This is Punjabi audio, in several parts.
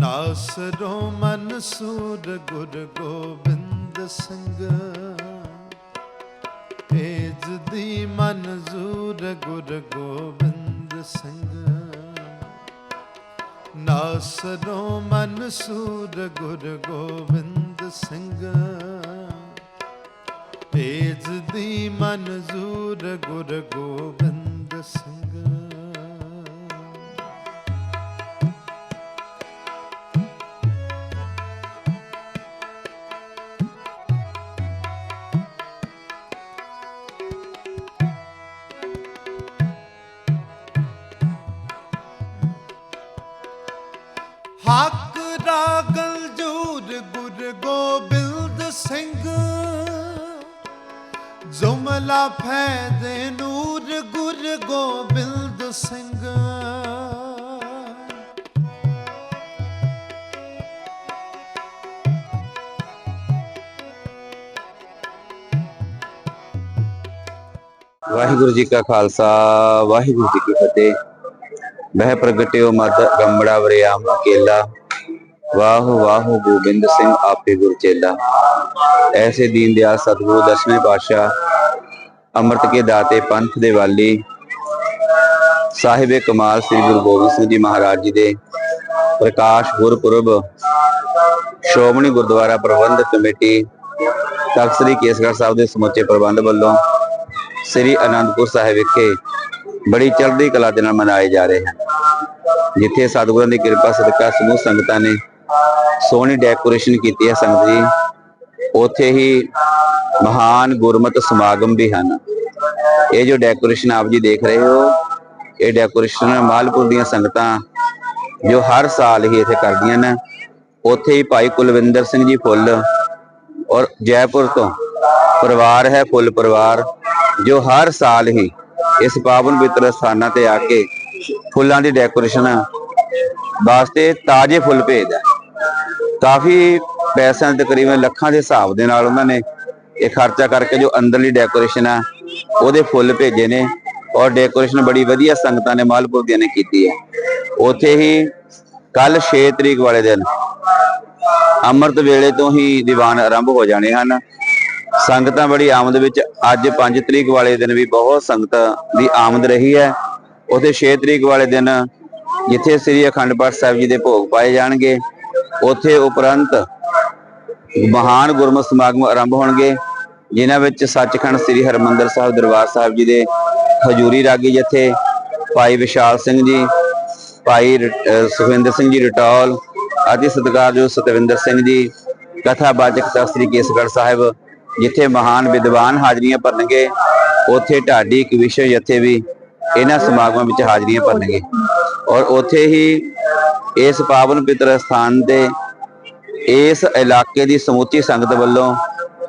ਨਾਸਰੋ ਮਨਸੂਰ ਗੁਰ ਗੋਬਿੰਦ ਸਿੰਘ। ਤੇਜ ਦੀ ਮਨਜ਼ੂਰ ਗੁਰ ਗੋਬਿੰਦ ਸਿੰਘ। ਨਾਸਰੋ ਮਨਸੂਰ ਗੁਰ ਗੋਬਿੰਦ ਸਿੰਘ। ਤੇਜ ਦੀ ਮਨਜ਼ੂਰ ਗੁਰ ਗੋਬਿੰਦ ਸਿੰਘ। ਗੁਰ ਗੋਬਿੰਦ ਸਿੰਘ। ਜ਼ੁਮਲਾ ਫੈਦੇ ਨੂਰ ਗੁਰ ਗੋਬਿੰਦ ਸਿੰਘ। ਵਾਹਿਗੁਰੂ ਜੀ ਕਾ ਖਾਲਸਾ, ਵਾਹਿਗੁਰੂ ਜੀ ਕੀ ਫਤਿਹ। ਮਹਿ ਪ੍ਰਗਟਿਓ ਮਦ ਗੰਬੜਾ ਵਰਿਆਮ ਅਕੇਲਾ। ਵਾਹ ਵਾਹ ਗੋਬਿੰਦ ਸਿੰਘ ਆਪੇ ਗੁਰ ਚੇਲਾ। ਐਸੇ ਦੀਨ ਦਿਆਲ ਸਤਿਗੁਰੂ, ਦਸਵੇਂ ਪਾਤਸ਼ਾਹ, ਅੰਮ੍ਰਿਤ ਕੇ ਦਾਤੇ, ਪੰਥ ਦੇ ਵਾਲੀ ਸਾਹਿਬੇ ਕਮਾਲ ਸ੍ਰੀ ਗੁਰੂ ਗੋਬਿੰਦ ਸਿੰਘ ਜੀ ਮਹਾਰਾਜ ਜੀ ਦੇ ਪ੍ਰਕਾਸ਼ ਗੁਰਪੁਰਬ, ਸ਼੍ਰੋਮਣੀ ਗੁਰਦੁਆਰਾ ਪ੍ਰਬੰਧਕ ਕਮੇਟੀ, ਤਖਤ ਸ੍ਰੀ ਕੇਸਗੜ੍ਹ ਸਾਹਿਬ ਦੇ ਸਮੁੱਚੇ ਪ੍ਰਬੰਧ ਵੱਲੋਂ ਸ੍ਰੀ ਅਨੰਦਪੁਰ ਸਾਹਿਬ ਵਿਖੇ ਬੜੀ ਚੜ੍ਹਦੀ ਕਲਾ ਦੇ ਨਾਲ ਮਨਾਏ ਜਾ ਰਹੇ ਹਨ। ਜਿੱਥੇ ਸਤਿਗੁਰਾਂ ਦੀ ਕਿਰਪਾ, ਸਦਕਾ, ਸਮੂਹ ਸੰਗਤਾਂ ਨੇ ਸੋਹਣੀ ਡੈਕੋਰੇਸ਼ਨ ਕੀਤੀ ਹੈ ਸੰਗਤ ਜੀ। ਉੱਥੇ ਹੀ ਮਹਾਨ ਗੁਰਮਤਿ ਸਮਾਗਮ ਵੀ ਹਨ। ਇਹ ਜੋ ਡੈਕੋਰੇਸ਼ਨ ਆਪ ਜੀ ਦੇਖ ਰਹੇ ਹੋ, ਇਹ ਡੈਕੋਰੇਸ਼ਨ ਮਾਲਪੁਰ ਦੀਆਂ ਸੰਗਤਾਂ ਜੋ ਹਰ ਸਾਲ ਹੀ ਇੱਥੇ ਕਰਦੀਆਂ ਨੇ। ਉੱਥੇ ਹੀ ਭਾਈ ਕੁਲਵਿੰਦਰ ਸਿੰਘ ਜੀ ਫੁੱਲ ਔਰ ਜੈਪੁਰ ਤੋਂ ਪਰਿਵਾਰ ਹੈ, ਫੁੱਲ ਪਰਿਵਾਰ, ਜੋ ਹਰ ਸਾਲ ਹੀ ਇਸ ਪਾਵਨ ਪਵਿੱਤਰ ਸਥਾਨਾਂ ਤੇ ਆ ਕੇ ਫੁੱਲਾਂ ਦੀ ਡੈਕੋਰੇਸ਼ਨ ਵਾਸਤੇ ਤਾਜ਼ੇ ਫੁੱਲ ਭੇਜਦਾ ਕਾਫੀ ਪੈਸਿਆਂ ਦੇ ਤਕਰੀਬਨ ਲੱਖਾਂ ਦੇ ਹਿਸਾਬ ਦੇ ਨਾਲ ਉਹਨਾਂ ਨੇ ਇਹ ਖਰਚਾ ਕਰਕੇ ਜੋ ਅੰਦਰਲੀ ਡੈਕੋਰੇਸ਼ਨ ਆ, ਉਹਦੇ ਫੁੱਲ ਭੇਜੇ ਨੇ ਔਰ ਡੈਕੋਰੇਸ਼ਨ ਬੜੀ ਵਧੀਆ ਸੰਗਤਾਂ ਨੇ ਮਾਲਪੁਰ ਦੀਆਂ ਨੇ ਕੀਤੀ ਹੈ। ਉੱਥੇ ਹੀ ਕੱਲ 6 ਤਰੀਕ ਵਾਲੇ ਦਿਨ ਅੰਮ੍ਰਿਤ ਵੇਲੇ ਤੋਂ ਹੀ ਦੀਵਾਨ ਆਰੰਭ ਹੋ ਜਾਣੇ ਹਨ। ਸੰਗਤਾਂ ਬੜੀ ਆਮਦ ਵਿੱਚ ਅੱਜ 5 ਤਰੀਕ ਵਾਲੇ ਦਿਨ ਵੀ ਬਹੁਤ ਸੰਗਤ ਦੀ ਆਮਦ ਰਹੀ ਹੈ। ਉਥੇ 6 ਤਰੀਕ ਵਾਲੇ ਦਿਨ ਜਿੱਥੇ ਸ੍ਰੀ ਅਖੰਡ ਪਾਠ ਸਾਹਿਬ ਜੀ ਦੇ ਭੋਗ ਪਾਏ ਜਾਣਗੇ। ਉੱਥੇ ਉਪਰੰਤ ਮਹਾਨ ਗੁਰਮਤਿ ਸਮਾਗਮ ਆਰੰਭ ਹੋਣਗੇ, ਜਿਨ੍ਹਾਂ ਵਿੱਚ ਸੱਚਖੰਡ ਸ੍ਰੀ ਹਰਮੰਦਰ ਸਾਹਿਬ ਦਰਬਾਰ ਸਾਹਿਬ ਜੀ ਦੇ ਹਜੂਰੀ ਰਾਗੀ ਜਥੇ, ਭਾਈ ਵਿਸ਼ਾਲ ਸਿੰਘ ਜੀ, ਭਾਈ ਰ- ਸੁਖਵਿੰਦਰ ਸਿੰਘ ਜੀ ਰਟੌਲ ਆਦਿ ਸਤਿਕਾਰਯੋਗ ਸਤਵਿੰਦਰ ਸਿੰਘ ਜੀ, ਕਥਾ ਬਾਚਕ ਸ੍ਰੀ ਕੇਸਗੜ੍ਹ ਸਾਹਿਬ, ਜਿੱਥੇ ਮਹਾਨ ਵਿਦਵਾਨ ਹਾਜ਼ਰੀਆਂ ਭਰਨਗੇ, ਉੱਥੇ ਢਾਡੀ ਇੱਕ ਵਿਸ਼ਵ ਜਥੇ ਵੀ ਇਹਨਾਂ ਸਮਾਗਮਾਂ ਵਿੱਚ ਹਾਜ਼ਰੀਆਂ ਭਰਨਗੇ। ਔਰ ਉੱਥੇ ਹੀ ਇਸ ਪਾਵਨ ਪਿੱਤਰ ਸਥਾਨ ਦੇ ਇਸ ਇਲਾਕੇ ਦੀ ਸਮੁੱਚੀ ਸੰਗਤ ਵੱਲੋਂ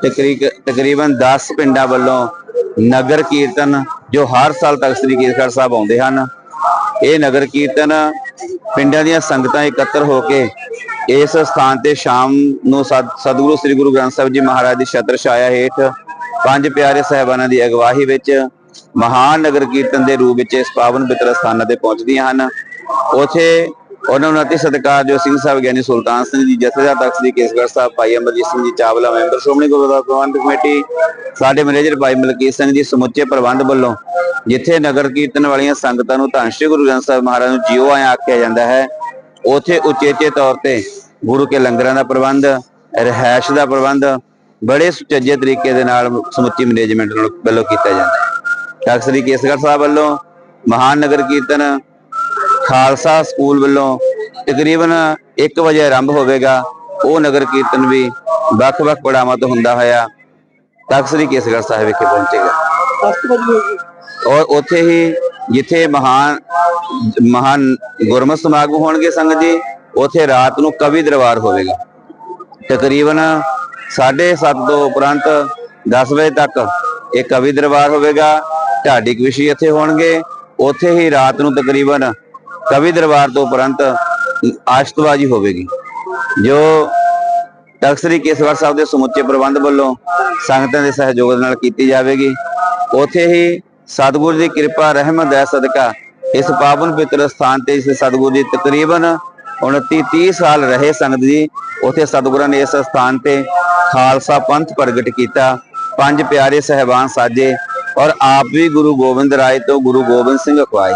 ਤਕਰੀਕ- ਤਕਰੀਬਨ 10 ਪਿੰਡਾਂ ਵੱਲੋਂ ਨਗਰ ਕੀਰਤਨ, ਜੋ ਹਰ ਸਾਲ ਤਖਤ ਸ੍ਰੀ ਕੇਸਗੜ੍ਹ ਸਾਹਿਬ ਆਉਂਦੇ ਹਨ, ਇਹ ਨਗਰ ਕੀਰਤਨ ਪਿੰਡਾਂ ਦੀਆਂ ਸੰਗਤਾਂ ਇਕੱਤਰ ਹੋ ਕੇ ਇਸ ਸਥਾਨ ਤੇ ਸ਼ਾਮ ਨੂੰ ਸਤ- ਸਤਿਗੁਰੂ ਸ੍ਰੀ ਗੁਰੂ ਗ੍ਰੰਥ ਸਾਹਿਬ ਜੀ ਮਹਾਰਾਜ ਦੀ ਛਤਰ ਛਾਇਆ ਹੇਠ ਪੰਜ ਪਿਆਰੇ ਸਾਹਿਬਾਨਾਂ ਦੀ ਅਗਵਾਹੀ ਵਿੱਚ ਮਹਾਨ ਨਗਰ ਕੀਰਤਨ ਦੇ ਰੂਪ ਵਿੱਚ ਇਸ ਪਾਵਨ ਬਿਤਰ ਸਥਾਨਾਂ ਤੇ ਪਹੁੰਚਦੀਆਂ ਹਨ। ਉਥੇ ਉਹਨਾਂ ਨੂੰ ਅਤੀ ਸਤਿਕਾਰ ਜੋ ਸਿੰਘ ਸਾਹਿਬ ਗਿਆਨੀ ਸੁਲਤਾਨ ਸਿੰਘ ਜੀ, ਜਥੇਦਾਰ ਤਖਤ ਸ੍ਰੀ ਕੇਸਗੜ੍ਹ ਸਾਹਿਬ, ਭਾਈ ਅਮਰਜੀਤ ਸਿੰਘ ਜੀ, ਚਾਵਲਾ ਮੈਂਬਰ, ਸ਼੍ਰੋਮਣੀ ਗੁਰਦੁਆਰਾ ਪ੍ਰਬੰਧਕ ਕਮੇਟੀ, ਸਾਡੇ ਮੈਨੇਜਰ ਭਾਈ ਮਲਕੀਤ ਸਿੰਘ ਜੀ, ਸਮੁੱਚੇ ਪ੍ਰਬੰਧ ਵੱਲੋਂ, ਜਿੱਥੇ ਨਗਰ ਕੀਰਤਨ ਵਾਲੀਆਂ ਸੰਗਤਾਂ ਨੂੰ ਧੰਨ ਸ਼੍ਰੀ ਗੁਰੂ ਗ੍ਰੰਥ ਸਾਹਿਬ ਮਹਾਰਾਜ ਨੂੰ ਜੀਓ ਆਇਆ ਆਖਿਆ ਜਾਂਦਾ ਹੈ। ਉਥੇ ਉਚੇਚੇ ਤੌਰ ਤੇ ਗੁਰੂ ਕੇ ਲੰਗਰਾਂ ਦਾ ਪ੍ਰਬੰਧ ਰਹਿائش ਦਾ ਪ੍ਰਬੰਧ, ਬੜੇ ਸੁਚੱਜੇ ਤਰੀਕੇ ਦੇ ਨਾਲ ਸਮੁੱਚੀ ਮੈਨੇਜਮੈਂਟ ਵੱਲੋਂ ਕੀਤਾ ਜਾਂਦਾ ਹੈ। ਤਖਤ ਸ੍ਰੀ ਕੇਸਗੜ੍ਹ ਸਾਹਿਬ ਵੱਲੋਂ ਮਹਾਨ ਨਗਰ ਕੀਰਤਨ ਖਾਲਸਾ ਸਕੂਲ ਵੱਲੋਂ ਤਕਰੀਬਨ 1 ਵਜੇ ਆਰੰਭ ਹੋਵੇਗਾ ਉਹ ਨਗਰ ਕੀਰਤਨ ਵੀ ਵੱਖ-ਵੱਖ ਪੜਾਵਾਂ ਤੋਂ ਹੁੰਦਾ ਹੋਇਆ ਤਖਤ ਸ੍ਰੀ ਕੇਸਗੜ੍ਹ ਸਾਹਿਬ ਵਿਖੇ ਪਹੁੰਚੇਗਾ। ਔਰ ਉੱਥੇ ਹੀ ਜਿੱਥੇ ਮਹਾਨ ਮਹਾਨ ਗੁਰਮਤਿ ਸਮਾਗਮ ਹੋਣਗੇ ਸੰਗਤ ਜੀ ਉੱਥੇ ਰਾਤ ਨੂੰ ਕਵੀ ਦਰਬਾਰ ਹੋਵੇਗਾ। ਤਕਰੀਬਨ 7:30 ਤੋਂ ਉਪਰੰਤ 10 ਵਜੇ ਤੱਕ ਇਹ ਕਵੀ ਦਰਬਾਰ ਹੋਵੇਗਾ ਢਾਡੀ ਕਵਿਸ਼ੀ ਇੱਥੇ ਹੋਣਗੇ। ਉੱਥੇ ਹੀ ਰਾਤ ਨੂੰ ਤਕਰੀਬਨ ਕਵੀ ਦਰਬਾਰ ਤੋਂ ਉਪਰੰਤ ਆਸ਼ਤਬਾਜੀ ਹੋਵੇਗੀ। ਜੋ ਤਖ਼ਤ ਸ੍ਰੀ ਸਾਹਿਬ ਦੇ ਸਮੁੱਚੇ ਪ੍ਰਬੰਧ ਵੱਲੋਂ ਸੰਗਤਾਂ ਦੇ ਸਹਿਯੋਗ ਨਾਲ ਕੀਤੀ ਜਾਵੇਗੀ। ਉੱਥੇ ਹੀ ਸਤਿਗੁਰ ਦੀ ਕਿਰਪਾ, ਰਹਿਮਤ ਦਾ ਸਦਕਾ ਇਸ ਪਾਵਨ ਪਵਿੱਤਰ ਸਥਾਨ ਤੇ ਇਸ ਸਤਿਗੁਰ ਦੀ ਤਕਰੀਬਨ 29 30 ਸਾਲ ਰਹੇ ਸੰਗਤ ਜੀ, ਉੱਥੇ ਸਤਿਗੁਰਾਂ ਨੇ ਇਸ ਸਥਾਨ ਤੇ ਖਾਲਸਾ ਪੰਥ ਪ੍ਰਗਟ ਕੀਤਾ। ਪੰਜ ਪਿਆਰੇ ਸਹਿਬਾਨ ਸਾਜੇ ਔਰ ਆਪ ਵੀ ਗੁਰੂ ਗੋਬਿੰਦ ਰਾਏ ਤੋਂ ਗੁਰੂ ਗੋਬਿੰਦ ਸਿੰਘ ਅਖਵਾਏ।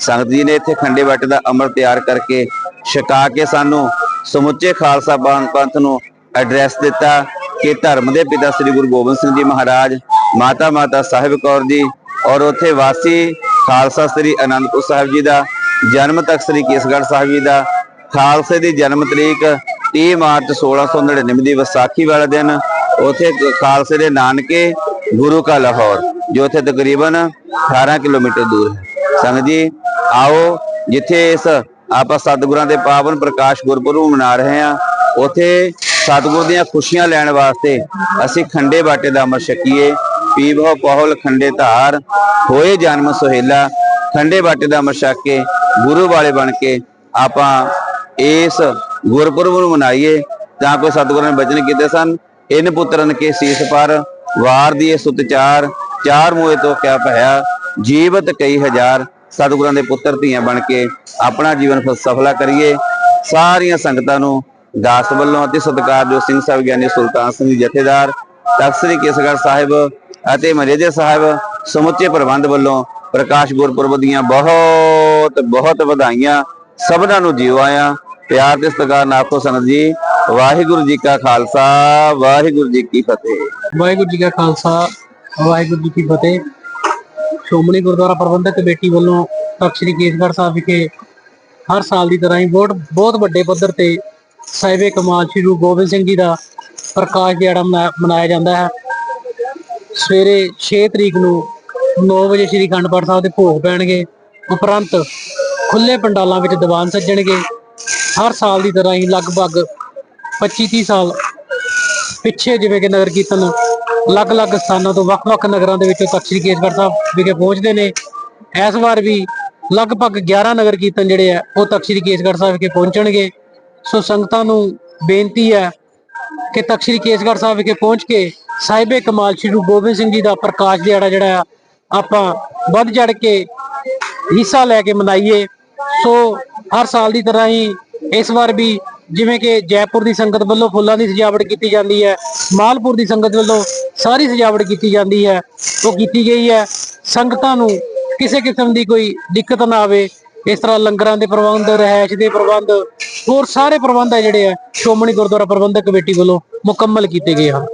ਸੰਗਤ ਜੀ ਨੇ ਇੱਥੇ ਖੰਡੇ ਵੱਟ ਦਾ ਅੰਮ੍ਰਿਤ ਤਿਆਰ ਕਰਕੇ ਛਕਾ ਕੇ ਸਾਨੂੰ ਸਮੁੱਚੇ ਖਾਲਸਾ ਪੰਥ ਪੰਥ ਨੂੰ ਐਡਰੈਸ ਦਿੱਤਾ ਕਿ ਧਰਮ ਦੇ ਪਿਤਾ ਸ੍ਰੀ ਗੁਰੂ ਗੋਬਿੰਦ ਸਿੰਘ ਜੀ ਮਹਾਰਾਜ, ਮਾਤਾ ਮਾਤਾ ਸਾਹਿਬ ਕੌਰ ਜੀ ਔਰ ਉੱਥੇ ਵਾਸੀ ਖਾਲਸਾ ਸ੍ਰੀ ਅਨੰਦਪੁਰ ਸਾਹਿਬ ਜੀ ਦਾ, ਜਨਮ ਤਖਤ ਸ੍ਰੀ ਕੇਸਗੜ੍ਹ ਸਾਹਿਬ ਜੀ ਦਾ, ਖਾਲਸੇ ਦੀ ਜਨਮ ਤਰੀਕ 30 ਮਾਰਚ 1699 ਦੀ ਵਿਸਾਖੀ ਵਾਲਾ ਦਿਨ, ਉੱਥੇ ਖਾਲਸੇ ਦੇ ਨਾਨਕੇ ਗੁਰੂ ਕਾ ਲਾਹੌਰ। ਜੋ ਉੱਥੇ ਤਕਰੀਬਨ 18 ਕਿਲੋਮੀਟਰ ਦੂਰ ਹੈ। ਸੰਗਤ ਜੀ, ਆਓ, ਜਿੱਥੇ ਇਸ ਆਪਾਂ ਸਤਿਗੁਰਾਂ ਦੇ ਪਾਵਨ ਪ੍ਰਕਾਸ਼ ਗੁਰਪੁਰਬ ਮਨਾ ਰਹੇ ਹਾਂ, ਉੱਥੇ ਸਤਿਗੁਰ ਦੀਆਂ ਖੁਸ਼ੀਆਂ ਲੈਣ ਵਾਸਤੇ ਅਸੀਂ ਖੰਡੇ ਬਾਟੇ ਦਾ ਅਮਰ ਛਕੀਏ। ਪੀਵੋ ਪਹੁਲ ਖੰਡੇ ਧਾਰ, ਹੋਏ ਜਨਮ ਸੁਹੇਲਾ, ਖੰਡੇ ਬਾਟੇ ਦਾ ਅਮਰ ਛਕ ਕੇ, ਗੁਰੂ ਵਾਲੇ ਬਣ ਕੇ ਆਪਾਂ ਇਸ ਗੁਰਪੁਰਬ ਨੂੰ ਮਨਾਈਏ। ਤਾਂ ਕੋਈ ਸਤਿਗੁਰਾਂ ਨੇ ਬਚਨ ਕੀਤੇ ਸਨ, ਇਨ ਪੁੱਤਰਨ ਕੇ ਸੀਸ ਪਰ, ਵਾਰ ਦੀ ਸੁਤ ਚਾਰ ਚਾਰ ਮੋਏ ਤੋਂ ਕਿਆ ਭਇਆ, ਜੀਵਤ ਕਈ ਹਜ਼ਾਰ ਸਤਿਗੁਰਾਂ ਦੇ ਪੁੱਤਰ ਧੀਆਂ ਬਣ ਕੇ ਆਪਣਾ ਜੀਵਨ ਫ- ਕਰੀਏ। ਸਾਰੀਆਂ ਸੰਗਤਾਂ ਨੂੰ ਦਾਸ ਵੱਲੋਂ ਅਤੇ ਸਤਿਕਾਰਯੋਗ ਸਿੰਘ ਸਾਹਿਬ ਗਿਆਨੀ ਸੁਲਤਾਨ ਸਿੰਘ ਜੀ ਜਥੇਦਾਰ, ਤਖ਼ਤ ਕੇਸਗੜ੍ਹ ਸਾਹਿਬ ਅਤੇ ਮਰੇਜੇ ਸਾਹਿਬ ਸਮੁੱਚੇ ਪ੍ਰਬੰਧ ਵੱਲੋਂ ਪ੍ਰਕਾਸ਼ ਗੁਰਪੁਰਬ ਦੀਆਂ ਬਹੁਤ ਬਹੁਤ ਵਧਾਈਆਂ ਸਭਨਾਂ ਨੂੰ ਜੀਓ ਆਇਆ। ਪਿਆਰ ਤੇ ਸਤਿਕਾਰ ਨਾਲ ਆਖੋ ਸੰਗਤ ਜੀ, ਵਾਹਿਗੁਰੂ ਜੀ ਕਾ ਖਾਲਸਾ, ਵਾਹਿਗੁਰੂ ਜੀ ਕੀ ਫਤਿਹ। ਵਾਹਿਗੁਰੂ ਜੀ ਕਾ ਖਾਲਸਾ ਵਾਹਿਗੁਰੂ ਜੀ ਕੀ ਫਤਿਹ। ਸ਼੍ਰੋਮਣੀ ਗੁਰਦੁਆਰਾ ਪ੍ਰਬੰਧਕ ਕਮੇਟੀ ਵੱਲੋਂ ਤਖ਼ਤ ਸ੍ਰੀ ਕੇਸਗੜ੍ਹ ਸਾਹਿਬ ਵਿਖੇ ਹਰ ਸਾਲ ਦੀ ਤਰ੍ਹਾਂ ਹੀ ਬਹੁਤ ਬਹੁਤ ਵੱਡੇ ਪੱਧਰ ਤੇ ਸਾਹਿਬੇ ਕਮਾਲ ਸ੍ਰੀ ਗੁਰੂ ਗੋਬਿੰਦ ਸਿੰਘ ਜੀ ਦਾ ਪ੍ਰਕਾਸ਼ ਦਿਹਾੜਾ ਮਨਾ- ਮਨਾਇਆ ਜਾਂਦਾ ਹੈ। ਸਵੇਰੇ 6 ਤਰੀਕ ਨੂੰ 9 ਵਜੇ ਸ੍ਰੀ ਅਖੰਡ ਪਾਠ ਸਾਹਿਬ ਦੇ ਭੋਗ ਪੈਣਗੇ। ਉਪਰੰਤ ਖੁੱਲੇ ਪੰਡਾਲਾਂ ਵਿੱਚ ਦੀਵਾਨ ਸੱਜਣਗੇ। ਹਰ ਸਾਲ ਦੀ ਤਰ੍ਹਾਂ ਹੀ ਲਗਭਗ 25 30 ਸਾਲ ਪਿੱਛੇ ਜਿਵੇਂ ਕਿ ਨਗਰ ਕੀਰਤਨ ਅਲੱਗ-ਅਲੱਗ ਸਥਾਨਾਂ ਤੋਂ ਵੱਖ-ਵੱਖ ਨਗਰਾਂ ਦੇ ਵਿੱਚੋਂ ਤਖ਼ਤ ਸ੍ਰੀ ਕੇਸਗੜ੍ਹ ਸਾਹਿਬ ਵਿਖੇ ਪਹੁੰਚਦੇ ਨੇ। ਇਸ ਵਾਰ ਵੀ ਲਗਭਗ 11 ਨਗਰ ਕੀਰਤਨ ਜਿਹੜੇ ਆ, ਉਹ ਤਖ਼ਤ ਸ੍ਰੀ ਕੇਸਗੜ੍ਹ ਸਾਹਿਬ ਵਿਖੇ ਪਹੁੰਚਣਗੇ। ਸੋ ਸੰਗਤਾਂ ਨੂੰ ਬੇਨਤੀ ਹੈ ਕਿ ਤਖ਼ਤ ਸ੍ਰੀ ਕੇਸਗੜ੍ਹ ਸਾਹਿਬ ਵਿਖੇ ਪਹੁੰਚ ਕੇ ਸਾਹਿਬੇ ਕਮਾਲ ਸ੍ਰੀ ਗੁਰੂ ਗੋਬਿੰਦ ਸਿੰਘ ਜੀ ਦਾ ਪ੍ਰਕਾਸ਼ ਦਿਹਾੜਾ ਜਿਹੜਾ ਆ, ਆਪਾਂ ਵੱਧ ਚੜ ਕੇ ਹਿੱਸਾ ਲੈ ਕੇ ਮਨਾਈਏ। ਸੋ ਹਰ ਸਾਲ ਦੀ ਤਰ੍ਹਾਂ ਹੀ ਇਸ ਵਾਰ ਵੀ ਜਿਵੇਂ ਕਿ ਜੈਪੁਰ ਦੀ ਸੰਗਤ ਵੱਲੋਂ ਫੁੱਲਾਂ ਦੀ ਸਜਾਵਟ ਕੀਤੀ ਜਾਂਦੀ ਹੈ, ਮਾਲਪੁਰ ਦੀ ਸੰਗਤ ਵੱਲੋਂ ਸਾਰੀ ਸਜਾਵਟ ਕੀਤੀ ਜਾਂਦੀ ਹੈ, ਉਹ ਕੀਤੀ ਗਈ ਹੈ। ਸੰਗਤਾਂ ਨੂੰ ਕਿਸੇ ਕਿਸਮ ਦੀ ਕੋਈ ਦਿੱਕਤ ਨਾ ਆਵੇ। ਇਸ ਤਰ੍ਹਾਂ ਲੰਗਰਾਂ ਦੇ ਪ੍ਰਬੰਧ, ਰਹਿائش ਦੇ ਪ੍ਰਬੰਧ, ਹੋਰ ਸਾਰੇ ਪ੍ਰਬੰਧ ਹੈ ਜਿਹੜੇ ਆ ਸ਼ੋਮਣੀ ਗੁਰਦੁਆਰਾ ਪ੍ਰਬੰਧਕ ਕਮੇਟੀ ਵੱਲੋਂ ਮੁਕੰਮਲ ਕੀਤੇ ਗਏ ਹਨ।